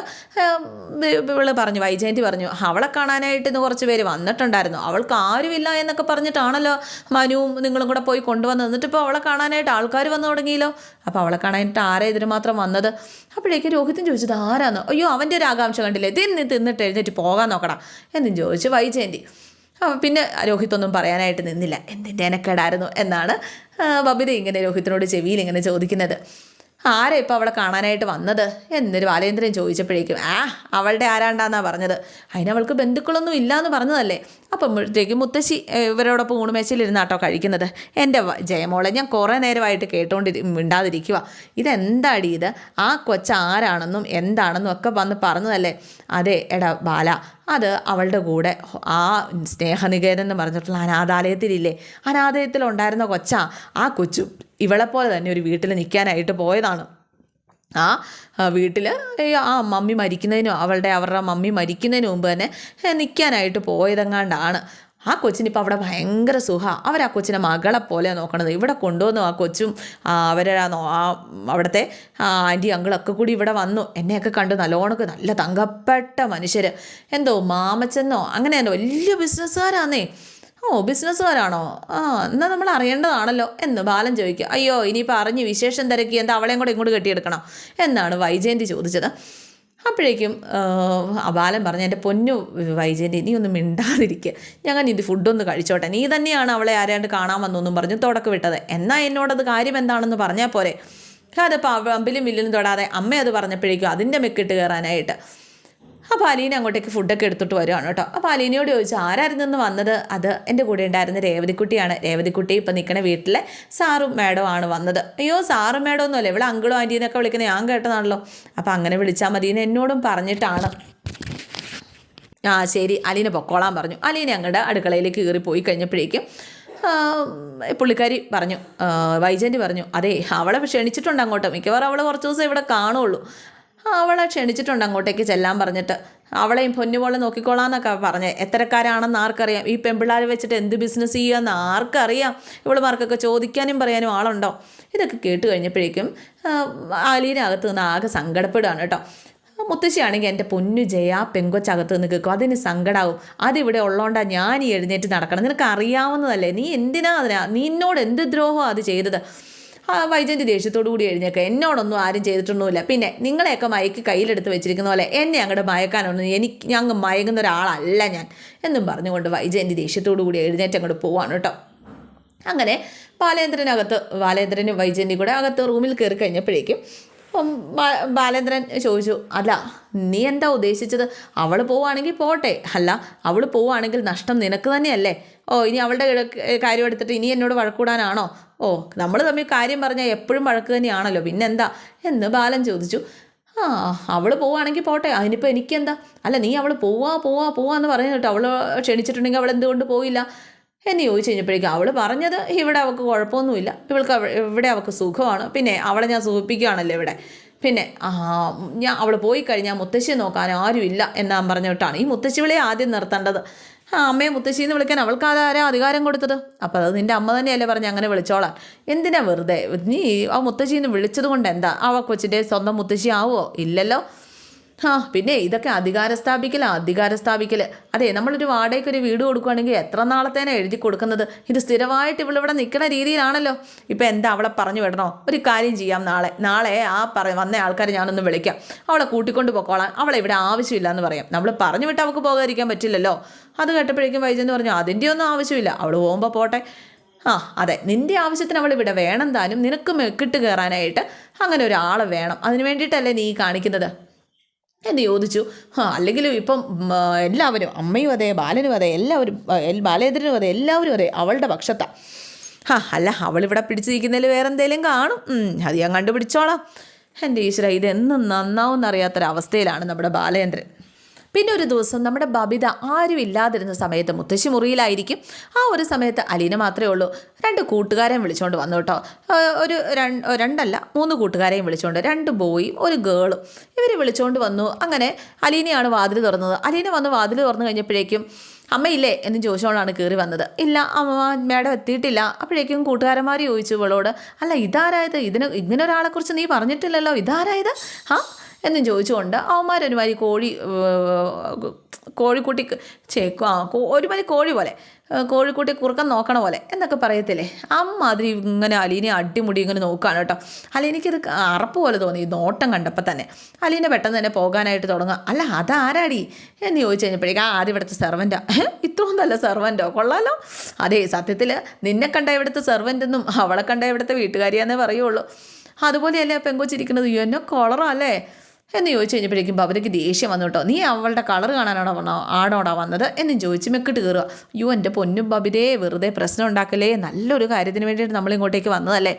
Speaker 1: ഇവൾ പറഞ്ഞു വൈജയന്തി പറഞ്ഞു അവളെ കാണാനായിട്ട് ഇന്ന് കുറച്ച് പേര് വന്നിട്ടുണ്ടായിരുന്നു. അവൾക്ക് ആരുമില്ല എന്നൊക്കെ പറഞ്ഞിട്ടാണല്ലോ മനുവും നിങ്ങളും കൂടെ പോയി കൊണ്ടുവന്ന് എന്നിട്ട് ഇപ്പോൾ അവളെ കാണാനായിട്ട് ആൾക്കാർ വന്നു തുടങ്ങിയല്ലോ. അപ്പോൾ അവളെ കാണാനായിട്ട് ആരെ ഇതിന് മാത്രം വന്നത്? അപ്പോഴേക്കും രോഹിത്തും ചോദിച്ചത് ആരാന്ന്? അയ്യോ അവന്റെ ഒരു ആകാംക്ഷ കണ്ടില്ലേ? തിന്ന് തിന്നിട്ട് എഴുന്നേറ്റ് പോകാൻ നോക്കടാ. എന്നും ചോദിച്ചു വൈജയന്തി. പിന്നെ രോഹിത്തൊന്നും പറയാനായിട്ട് നിന്നില്ല. എന്തിന്റെ എനക്കേടായിരുന്നു? എന്നാണ് ബബിത ഇങ്ങനെ രോഹിത്തിനോട് ചെവിയിൽ ഇങ്ങനെ ചോദിക്കുന്നത്. ആരാ ഇപ്പോൾ അവളെ കാണാനായിട്ട് വന്നത്? എന്നൊരു ബാലേന്ദ്രൻ ചോദിച്ചപ്പോഴേക്കും ആ അവളുടെ ആരാണ്ടാന്നാ പറഞ്ഞത്? അതിനവൾക്ക് ബന്ധുക്കളൊന്നും ഇല്ലയെന്ന് പറഞ്ഞതല്ലേ? അപ്പോഴത്തേക്കും മുത്തശ്ശി ഇവരോടൊപ്പം ഊണുമേശയിലിരുന്നാട്ടോ കഴിക്കുന്നത്. എന്റെ ജയമോളെ ഞാൻ കുറേ നേരമായിട്ട് കേട്ടോണ്ടി മിണ്ടാതിരിക്കുക ഇതെന്താടി ഇത്? ആ കൊച്ച ആരാണെന്നും എന്താണെന്നും ഒക്കെ വന്ന് പറഞ്ഞതല്ലേ? അതെ എടാ ബാല അത് അവളുടെ കൂടെ ആ സ്നേഹനികേതൻ എന്ന് പറഞ്ഞിട്ടുള്ള അനാഥാലയത്തിലില്ലേ? അനാഥാലയത്തിലുണ്ടായിരുന്ന കൊച്ച ആ കൊച്ചു ഇവളെപ്പോലെ തന്നെ ഒരു വീട്ടിൽ നിൽക്കാനായിട്ട് പോയതാണ്. ആ വീട്ടിൽ ആ മമ്മി മരിക്കുന്നതിനും അവളുടെ അവരുടെ മമ്മി മരിക്കുന്നതിന് മുമ്പ് തന്നെ നിൽക്കാനായിട്ട് പോയതെങ്ങാണ്ടാണ്. ആ കൊച്ചിനിപ്പോൾ അവിടെ ഭയങ്കര സുഖ. അവർ ആ കൊച്ചിനെ മകളെ പോലെ നോക്കണത്. ഇവിടെ കൊണ്ടുവന്നു ആ കൊച്ചും അവരെ ആ അവിടുത്തെ ആന്റി അങ്കിളൊക്കെ കൂടി ഇവിടെ വന്നു. എന്നെയൊക്കെ കണ്ട് നല്ലോണക്ക് നല്ല തങ്കപ്പെട്ട മനുഷ്യർ എന്തോ മാമച്ചെന്നോ അങ്ങനെ വലിയ ബിസിനസ്സുകാരാന്നേ ഓ ബിസിനസ്സുകാരാണോ? ആ എന്നാൽ നമ്മൾ അറിയേണ്ടതാണല്ലോ. എന്ന് ബാലൻ ചോദിക്കുക. അയ്യോ ഇനിയിപ്പോൾ അറിഞ്ഞ് വിശേഷം തിരക്കി എന്താ അവളെയും കൂടെ ഇങ്ങോട്ട് കെട്ടിയെടുക്കണം? എന്നാണ് വൈജയന്തി ചോദിച്ചത്. അപ്പോഴേക്കും ബാലൻ പറഞ്ഞു എന്റെ പൊന്നു വൈജയന്തി നീ ഒന്നും മിണ്ടാതിരിക്കുക ഞങ്ങൾ ഇത് ഫുഡൊന്ന് കഴിച്ചോട്ടെ. നീ തന്നെയാണ് അവളെ ആരാണ്ട് കാണാൻ വന്നൊന്നും പറഞ്ഞു തുടക്കം വിട്ടത്. എന്നാൽ എന്നോടത് കാര്യം എന്താണെന്ന് പറഞ്ഞാൽ പോരെ. അതിപ്പോൾ അമ്പിലും വില്ലിലും തൊടാതെ അമ്മ അത് പറഞ്ഞപ്പോഴേക്കും അതിന്റെ മെക്കിട്ട് കയറാനായിട്ട് അപ്പോൾ അലീന അങ്ങോട്ടേക്ക് ഫുഡൊക്കെ എടുത്തിട്ട് വരുവാണ് കേട്ടോ. അപ്പോൾ അലീനയോട് ചോദിച്ചു ആരായിരുന്നു നിന്ന് വന്നത്? അത് എന്റെ കൂടെ ഉണ്ടായിരുന്ന രേവതിക്കുട്ടിയാണ്. രേവതിക്കുട്ടി ഇപ്പം നിൽക്കുന്ന വീട്ടിലെ സാറും മാഡവും ആണ് വന്നത്. അയ്യോ സാറും മാഡം ഒന്നുമല്ല. ഇവിടെ അങ്കിളും ആന്റീനൊക്കെ വിളിക്കുന്ന ഞാൻ കേട്ടതാണല്ലോ. അപ്പോൾ അങ്ങനെ വിളിച്ചാൽ മതി എന്ന് എന്നോടും പറഞ്ഞിട്ടാണ്. ആ ശരി. അലീന പൊക്കോളാൻ പറഞ്ഞു. അലീന അങ്ങോട്ട് അടുക്കളയിലേക്ക് കയറി പോയി കഴിഞ്ഞപ്പോഴേക്കും പുള്ളിക്കാരി പറഞ്ഞു ആ, പറഞ്ഞു അതെ അവളെ ക്ഷണിച്ചിട്ടുണ്ട് അങ്ങോട്ട്. മിക്കവാറും അവളെ കുറച്ച് ദിവസം ഇവിടെ കാണുള്ളൂ അവളെ ക്ഷണിച്ചിട്ടുണ്ട് അങ്ങോട്ടേക്ക് ചെല്ലാൻ പറഞ്ഞിട്ട്. അവളെയും പൊന്നുപോലെ നോക്കിക്കോളാന്നൊക്കെ പറഞ്ഞ്. എത്തരക്കാരാണെന്ന് ആർക്കറിയാം? ഈ പെമ്പിള്ളാർ വെച്ചിട്ട് എന്ത് ബിസിനസ് ചെയ്യുമെന്ന് ആർക്കറിയാം? ഇവളുമാർക്കൊക്കെ ചോദിക്കാനും പറയാനും ആളുണ്ടോ? ഇതൊക്കെ കേട്ട് കഴിഞ്ഞപ്പോഴേക്കും ആലീനകത്ത് നിന്ന് ആകെ സങ്കടപ്പെടുകയാണ് കേട്ടോ. മുത്തശ്ശിയാണെങ്കിൽ എന്റെ പൊന്നു ജയ പെങ്കൊച്ചകത്ത് നിന്ന് കേൾക്കും. അതിന് സങ്കടാവും. അതിവിടെ ഉള്ളതുകൊണ്ടാണ് ഞാൻ ഈ എഴുന്നേറ്റ് നടക്കണം നിനക്ക് അറിയാവുന്നതല്ലേ നീ എന്തിനാ അതിനാ? നിന്നോട് എന്ത് ദ്രോഹമാണ് അത് ചെയ്തത്? വൈജയന്തി ദേഷ്യത്തോടു കൂടി എഴുന്നേക്കുക എന്നോടൊന്നും ആരും ചെയ്തിട്ടൊന്നുമില്ല. പിന്നെ നിങ്ങളെയൊക്കെ മയക്ക് കയ്യിലെടുത്ത് വെച്ചിരിക്കുന്ന പോലെ എന്നെ അങ്ങോട്ട് മയക്കാനൊന്നും എനിക്ക് ഞങ്ങൾ മയങ്ങുന്ന ഒരാളല്ല ഞാൻ എന്നും പറഞ്ഞുകൊണ്ട് വൈജയന്തി ദേഷ്യത്തോടു കൂടി എഴുന്നേറ്റ് അങ്ങോട്ട് പോവാണ് കേട്ടോ. അങ്ങനെ ബാലേന്ദ്രനകത്ത് ബാലേന്ദ്രനും വൈജയന്തി കൂടെ അകത്ത് റൂമിൽ കയറി കഴിഞ്ഞപ്പോഴേക്കും ബാ- ബാലേന്ദ്രൻ ചോദിച്ചു അല്ല നീ എന്താ ഉദ്ദേശിച്ചത്? അവൾ പോവുകയാണെങ്കിൽ പോട്ടെ. അല്ല അവൾ പോവുകയാണെങ്കിൽ നഷ്ടം നിനക്ക് തന്നെയല്ലേ? ഓ ഇനി അവളുടെ കാര്യം എടുത്തിട്ട് ഇനി എന്നോട് വഴക്കൂടാനാണോ? ഓ നമ്മൾ തമ്മിൽ കാര്യം പറഞ്ഞാൽ എപ്പോഴും വഴക്ക് തന്നെയാണല്ലോ. പിന്നെന്താ? എന്ന് ബാലൻ ചോദിച്ചു ആ അവൾ പോവുകയാണെങ്കിൽ പോട്ടെ. അതിനിപ്പോൾ എനിക്കെന്താ? അല്ല നീ അവൾ പോവാ പോവാ പോവാ എന്ന് പറഞ്ഞു കേട്ടോ. അവൾ ക്ഷണിച്ചിട്ടുണ്ടെങ്കിൽ അവൾ എന്തുകൊണ്ട് പോയില്ല എന്ന് ചോദിച്ചു കഴിഞ്ഞപ്പോഴേക്കും അവൾ പറഞ്ഞത് ഇവിടെ അവൾക്ക് കുഴപ്പമൊന്നുമില്ല. ഇവൾക്ക് ഇവിടെ അവൾക്ക് സുഖമാണ്. പിന്നെ അവളെ ഞാൻ സുഖിപ്പിക്കുകയാണല്ലോ ഇവിടെ. പിന്നെ ഞാൻ അവൾ പോയി കഴിഞ്ഞാൽ മുത്തശ്ശിയെ നോക്കാൻ ആരുമില്ല എന്നാൻ പറഞ്ഞിട്ടാണ് ഈ മുത്തശ്ശികളെ ആദ്യം നിർത്തേണ്ടത്. ആ അമ്മയെ മുത്തശ്ശി എന്ന് വിളിക്കാൻ അവൾക്ക് അതാരാ അധികാരം കൊടുത്തത്? അപ്പോൾ അത് നിന്റെ അമ്മ തന്നെയല്ലേ പറഞ്ഞ് അങ്ങനെ വിളിച്ചോളാം എന്തിനാ വെറുതെ? നീ ആ മുത്തശ്ശിന്ന് വിളിച്ചത് കൊണ്ട് എന്താ? ആ കൊച്ചിന്റെ സ്വന്തം മുത്തശ്ശി ആവുമോ ഇല്ലല്ലോ. ആ പിന്നെ ഇതൊക്കെ അധികാര സ്ഥാപിക്കൽ അധികാര സ്ഥാപിക്കൽ അതെ നമ്മളൊരു വാടകയ്ക്ക് ഒരു വീട് കൊടുക്കുകയാണെങ്കിൽ എത്ര നാളത്തേനെ എഴുതി കൊടുക്കുന്നത്? ഇത് സ്ഥിരമായിട്ട് ഇവളിവിടെ നിൽക്കുന്ന രീതിയിലാണല്ലോ. ഇപ്പം എന്താ അവളെ പറഞ്ഞു വിടണോ? ഒരു കാര്യം ചെയ്യാം നാളെ. നാളെ ആ പറ വന്ന ആൾക്കാരെ ഞാനൊന്ന് വിളിക്കാം. അവളെ കൂട്ടിക്കൊണ്ട് പോക്കോളാം. അവളെ ഇവിടെ ആവശ്യമില്ല എന്ന് പറയാം. നമ്മൾ പറഞ്ഞു വിട്ട് അവൾക്ക് പോകാതിരിക്കാൻ പറ്റില്ലല്ലോ. അത് കേട്ടപ്പോഴേക്കും വൈജെന്ന് പറഞ്ഞു അതിന്റെ ഒന്നും ആവശ്യമില്ല. അവൾ പോകുമ്പോൾ പോട്ടെ. ആ അതെ നിന്റെ ആവശ്യത്തിന് അവൾ ഇവിടെ വേണം താനും. നിനക്ക് മെക്കിട്ട് കയറാനായിട്ട് അങ്ങനെ ഒരാൾ വേണം. അതിന് വേണ്ടിയിട്ടല്ലേ നീ കാണിക്കുന്നത്? എന്ന് ചോദിച്ചു. അല്ലെങ്കിലും ഇപ്പം എല്ലാവരും അമ്മയും അതെ ബാലനും അതെ എല്ലാവരും ബാലേന്ദ്രനും അതെ എല്ലാവരും അതെ അവളുടെ പക്ഷത്താ. ഹാ അല്ല അവളിവിടെ പിടിച്ചു നിൽക്കുന്നതിൽ വേറെ എന്തെങ്കിലും കാണും അത് ഞാൻ കണ്ടുപിടിച്ചോളാം. എന്റെ ഈശ്വര ഇതെന്നും നന്നാവും എന്നറിയാത്തൊരവസ്ഥയിലാണ് നമ്മുടെ ബാലേന്ദ്രൻ. പിന്നെ ഒരു ദിവസം നമ്മുടെ ബബിത ആരും ഇല്ലാതിരുന്ന സമയത്ത് മുത്തശ്ശി മുറിയിലായിരിക്കും. ആ ഒരു സമയത്ത് അലീന മാത്രമേ ഉള്ളൂ. രണ്ട് കൂട്ടുകാരെയും വിളിച്ചുകൊണ്ട് വന്നു കേട്ടോ. ഒരു രണ്ടല്ല മൂന്ന് കൂട്ടുകാരെയും വിളിച്ചുകൊണ്ട് രണ്ട് ബോയും ഒരു ഗേളും ഇവർ വിളിച്ചുകൊണ്ട് വന്നു. അങ്ങനെ അലീനയാണ് വാതിൽ തുറന്നത്. അലീന വന്ന് വാതിൽ തുറന്നു കഴിഞ്ഞപ്പോഴേക്കും അമ്മയില്ലേ? എന്ന് ചോദിച്ചുകൊണ്ടാണ് കയറി വന്നത്. ഇല്ല അമ്മ മേഡം എത്തിയിട്ടില്ല. അപ്പോഴേക്കും കൂട്ടുകാരന്മാർ ചോദിച്ചു ഇവളോട് അല്ല ഇതാരായത്? ഇതിന് ഇങ്ങനെ ഒരാളെക്കുറിച്ച് നീ പറഞ്ഞിട്ടില്ലല്ലോ. ഇതാരായത്? ആ എന്നും ചോദിച്ചുകൊണ്ട് അവന്മാർ ഒരുമാതിരി കോഴി കോഴിക്കുട്ടി ചേക്കോ ആ ഒരുമാതിരി കോഴി പോലെ കോഴിക്കുട്ടി കുറുക്കൻ നോക്കണ പോലെ എന്നൊക്കെ പറയത്തില്ലേ? അമ്മാതിരി ഇങ്ങനെ അലീനെ അടിമുടി ഇങ്ങനെ നോക്കുകയാണ് കേട്ടോ. അലീനയ്ക്ക് ഇത് അറപ്പ് പോലെ തോന്നി നോട്ടം കണ്ടപ്പോൾ തന്നെ. അലീനെ പെട്ടെന്ന് തന്നെ പോകാനായിട്ട് തുടങ്ങുക. അല്ല അതാരാടി എന്ന് ചോദിച്ചു കഴിഞ്ഞപ്പോഴേക്കും ആ ആദ്യം ഇവിടുത്തെ സെർവന്റാ ഇത്രയും നല്ല സെർവന്റോ കൊള്ളാലോ. അതേ സത്യത്തിൽ നിന്നെ കണ്ട ഇവിടുത്തെ സെർവന്റെന്നും അവളെ കണ്ട ഇവിടുത്തെ വീട്ടുകാരിയാന്നേ പറയുള്ളൂ. അതുപോലെയല്ലേ പെങ്കൊച്ചിരിക്കുന്നത്? എന്നെ കൊളറോ അല്ലേ? എന്ന് ചോദിച്ചു കഴിഞ്ഞപ്പോഴേക്കും ഭവതിക്ക് ദേഷ്യം വന്നു കേട്ടോ. നീ അവളുടെ കളർ കാണാനാണോ വന്നോ? ആണോടാ വന്നത്? എന്നും ചോദിച്ച് മെക്കിട്ട് കയറുക. യു എന്റെ പൊന്നും ബബിതേ വെറുതെ പ്രശ്നം ഉണ്ടാക്കലേ നല്ലൊരു കാര്യത്തിന് വേണ്ടിയിട്ട് നമ്മളിങ്ങോട്ടേക്ക് വന്നതല്ലേ?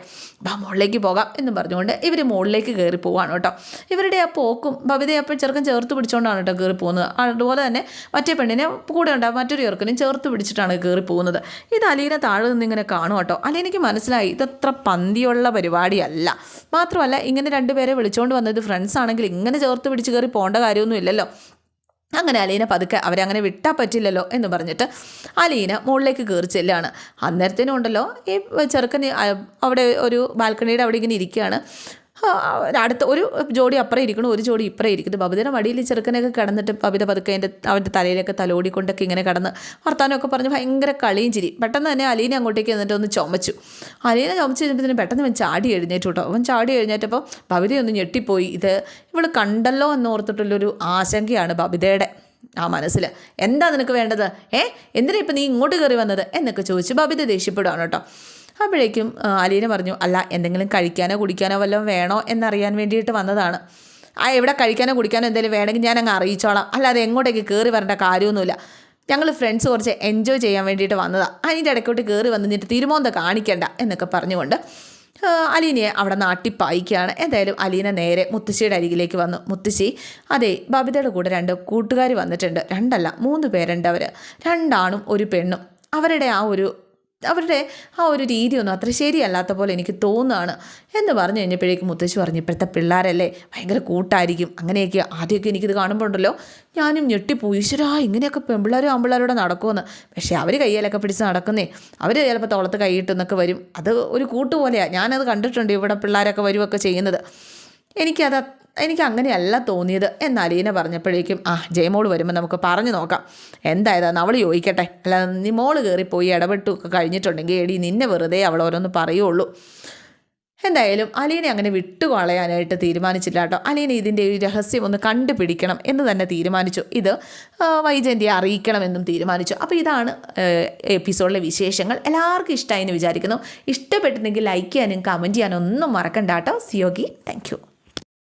Speaker 1: ബാ മുകളിലേക്ക് പോകാം എന്ന് പറഞ്ഞുകൊണ്ട് ഇവർ മുകളിലേക്ക് കയറി പോവാണ് കേട്ടോ. ഇവരുടെ ആ പോക്കും ബബിതയെ അപ്പോൾ ചെറുക്കൻ ചേർത്ത് പിടിച്ചുകൊണ്ടാണ് കേട്ടോ കയറി പോകുന്നത്. അതുപോലെ തന്നെ മറ്റേ പെണ്ണിനെ കൂടെ ഉണ്ടാവും മറ്റൊരു ചെറുക്കനും ചേർത്ത് പിടിച്ചിട്ടാണ് കയറി പോകുന്നത്. ഇത് അലീനെ താഴെ നിന്ന് ഇങ്ങനെ കാണും കേട്ടോ. അലീനയ്ക്ക് മനസ്സിലായി ഇതത്ര പന്തിയുള്ള പരിപാടിയല്ല. മാത്രമല്ല ഇങ്ങനെ രണ്ടുപേരെ വിളിച്ചുകൊണ്ട് വന്നത് ഫ്രണ്ട്സ് ആണെങ്കിൽ ഇങ്ങനെ ചേർത്ത് പിടിച്ച് കയറി പോകേണ്ട കാര്യമൊന്നും ഇല്ലല്ലോ. അങ്ങനെ അലീന പതുക്കെ അവരങ്ങനെ വിട്ടാൽ പറ്റില്ലല്ലോ എന്ന് പറഞ്ഞിട്ട് അലീന മുകളിലേക്ക് കയറി ചെല്ലാണ്. അന്നേരത്തേനും ഉണ്ടല്ലോ ഈ ചെറുക്കൻ അവിടെ ഒരു ബാൽക്കണിയുടെ അവിടെ ഇങ്ങനെ ഇരിക്കുകയാണ്. അടുത്ത ഒരു ജോഡി അപ്പുറം ഇരിക്കണം ഒരു ജോഡി ഇപ്പുറം ഇരിക്കുന്നു. ബബിതയുടെ മടിയിൽ ചെറുക്കനൊക്കെ കിടന്നിട്ട് ബബിത പതുക്കെ അതിന്റെ അവന്റെ തലയിലൊക്കെ തലോടിക്കൊണ്ടൊക്കെ ഇങ്ങനെ കിടന്ന് വർത്താനമൊക്കെ പറഞ്ഞ് ഭയങ്കര കളിയും ചിരി. പെട്ടെന്ന് തന്നെ അലീനെ അങ്ങോട്ടേക്ക് എന്നിട്ട് ഒന്ന് ചുമച്ചു. അലീനെ ചുമച്ച് കഴിഞ്ഞപ്പോൾ പെട്ടെന്ന് അവൻ ചാടി എഴുന്നേറ്റു കേട്ടോ. അവൻ ചാടി എഴുന്നേറ്റപ്പോൾ ബബിതയൊന്ന് ഞെട്ടിപ്പോയി. ഇത് ഇവൾ കണ്ടല്ലോ എന്ന് ഓർത്തിട്ടുള്ളൊരു ആശങ്കയാണ് ബബിതയുടെ ആ മനസ്സിൽ എന്താ നിനക്ക് വേണ്ടത്? ഏ? എന്തിനാ ഇപ്പം നീ ഇങ്ങോട്ട് കയറി വന്നത്? എന്നൊക്കെ ചോദിച്ച് ബബിത ദേഷ്യപ്പെടുകയാണ് കേട്ടോ. അപ്പോഴേക്കും അലീന പറഞ്ഞു അല്ല എന്തെങ്കിലും കഴിക്കാനോ കുടിക്കാനോ വല്ലതും വേണോ എന്നറിയാൻ വേണ്ടിയിട്ട് വന്നതാണ്. ആ എവിടെ കഴിക്കാനോ കുടിക്കാനോ എന്തെങ്കിലും വേണമെങ്കിൽ ഞാൻ അങ്ങ് അറിയിച്ചോളാം. അല്ലാതെ എങ്ങോട്ടേക്ക് കയറി വരേണ്ട കാര്യമൊന്നുമില്ല. ഞങ്ങൾ ഫ്രണ്ട്സ് കുറച്ച് എൻജോയ് ചെയ്യാൻ വേണ്ടിയിട്ട് വന്നതാണ് അതിന്റെ ഇടയ്ക്കോട്ട് കയറി വന്നിട്ട് തിരുമോന്ത കാണിക്കണ്ട എന്നൊക്കെ പറഞ്ഞുകൊണ്ട് അലീനയെ അവിടെ നാട്ടി പായിക്കുകയാണ്. എന്തായാലും അലീന നേരെ മുത്തശ്ശിയുടെ അരികിലേക്ക് വന്നു. മുത്തശ്ശി അതെ ബബിതയുടെ കൂടെ രണ്ട് കൂട്ടുകാർ വന്നിട്ടുണ്ട്. രണ്ടല്ല മൂന്ന് പേരുണ്ട് അവർ രണ്ടാണും ഒരു പെണ്ണും. അവരുടെ ആ ഒരു അവരുടെ ആ ഒരു രീതിയൊന്നും അത്ര ശരിയല്ലാത്ത പോലെ എനിക്ക് തോന്നുകയാണ് എന്ന് പറഞ്ഞു കഴിഞ്ഞപ്പോഴേക്കും മുത്തശ്ശി പറഞ്ഞു ഇപ്പോഴത്തെ പിള്ളേരല്ലേ ഭയങ്കര കൂട്ടായിരിക്കും. അങ്ങനെയൊക്കെ ആദ്യമൊക്കെ എനിക്കിത് കാണുമ്പോൾ ഉണ്ടല്ലോ ഞാനും ഞെട്ടിപ്പോയി. ഈശ്വരാ ഇങ്ങനെയൊക്കെ പെമ്പിള്ളേരും ആമ്പിള്ളേരോടെ നടക്കുമെന്ന് പക്ഷേ അവർ കയ്യിലൊക്കെ പിടിച്ച് നടക്കുന്നേ. അവർ ചിലപ്പോൾ തോളത്ത് കൈയിട്ടെന്നൊക്കെ വരും. അത് ഒരു കൂട്ടുപോലെയാണ് ഞാനത് കണ്ടിട്ടുണ്ട് ഇവിടെ പിള്ളേരൊക്കെ വരുമൊക്കെ ചെയ്യുന്നത്. എനിക്കത് എനിക്ക് അങ്ങനെയല്ല തോന്നിയത് എന്ന് അലീന പറഞ്ഞപ്പോഴേക്കും ആ ജയമോൾ വരുമ്പോൾ നമുക്ക് പറഞ്ഞു നോക്കാം. എന്തായതാന്ന് അവൾ ചോദിക്കട്ടെ. അല്ല നീ മോൾ കയറിപ്പോയി ഇടപെട്ടു ഒക്കെ കഴിഞ്ഞിട്ടുണ്ടെങ്കിൽ എടി നിന്നെ വെറുതെ അവൾ ഓരോന്ന് പറയുള്ളൂ. എന്തായാലും അലീനെ അങ്ങനെ വിട്ടുകളയാനായിട്ട് തീരുമാനിച്ചില്ല കേട്ടോ. അലീന ഇതിന്റെ ഒരു രഹസ്യം ഒന്ന് കണ്ടുപിടിക്കണം എന്ന് തന്നെ തീരുമാനിച്ചു. ഇത് വൈജയന്തിയെ അറിയിക്കണമെന്നും തീരുമാനിച്ചു. അപ്പോൾ ഇതാണ് എപ്പിസോഡിലെ വിശേഷങ്ങൾ. എല്ലാവർക്കും ഇഷ്ടമായി എന്ന് വിചാരിക്കുന്നു. ഇഷ്ടപ്പെട്ടിട്ടുണ്ടെങ്കിൽ ലൈക്ക് ചെയ്യാനും കമന്റ് ചെയ്യാനും ഒന്നും മറക്കണ്ട കേട്ടോ. സിയോഗി താങ്ക്